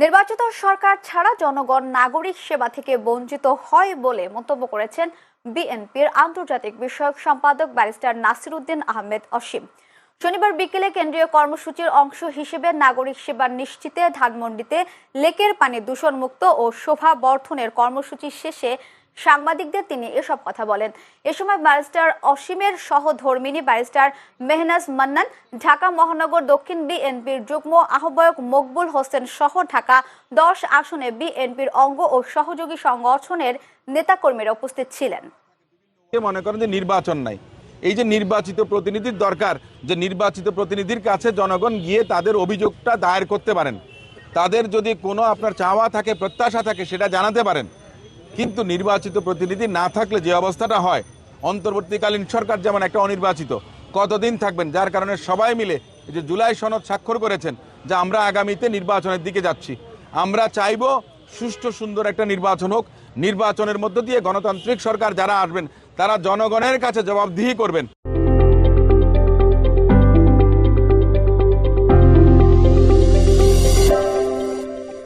নির্বাচিত সরকার ছাড়া জনগণ নাগরিক সেবা থেকে বঞ্চিত হয় বলে মন্তব্য করেছেন বিএনপির আন্তর্জাতিক বিষয়ক সম্পাদক ব্যারিস্টার নাসিরুদ্দিন আহমেদ অসীম। শনিবার বিকেলে কেন্দ্রীয় কর্মসূচির অংশ হিসেবে নাগরিক সেবা নিশ্চিতে ধানমন্ডিতে লেকের পানি দূষণমুক্ত ও শোভা বর্ধনের কর্মসূচি শেষে সাংবাদিকদের তিনি এসব কথা বলেন। এ সময় ব্যারিস্টার অসীমের সহধর্মিনী ব্যারিস্টার মেহনাজ মান্নান, ঢাকা মহানগর দক্ষিণ বিএনপির যুগ্ম আহ্বায়ক মকবুল হোসেন সহ ঢাকা দশ আসনে বিএনপির অঙ্গ ও সহযোগী সংগঠনের নেতাকর্মীরা উপস্থিত ছিলেন। মনে করেন যে নির্বাচন নাই। এই যে নির্বাচিত প্রতিনিধির দরকার, যে নির্বাচিত প্রতিনিধির কাছে জনগণ গিয়ে তাদের অভিযোগটা দায়ের করতে পারেন। তাদের যদি কোনো আপনার চাওয়া থাকে, প্রত্যাশা থাকে, সেটা জানাতে পারেন। কিন্তু নির্বাচিত প্রতিনিধি না থাকলে যে অবস্থাটা হয়, অন্তর্বর্তীকালীন সরকার যেমন একটা অনির্বাচিত, কতদিন থাকবেন? যার কারণে সবাই মিলে যে জুলাই সনদ স্বাক্ষর করেছেন, যে আমরা আগামীতে নির্বাচনের দিকে যাচ্ছি। আমরা চাইব সুষ্ঠু, সুন্দর একটা নির্বাচন হোক। নির্বাচনের মধ্য দিয়ে গণতান্ত্রিক সরকার যারা আসবেন, তারা জনগণের কাছে জবাবদিহি করবেন।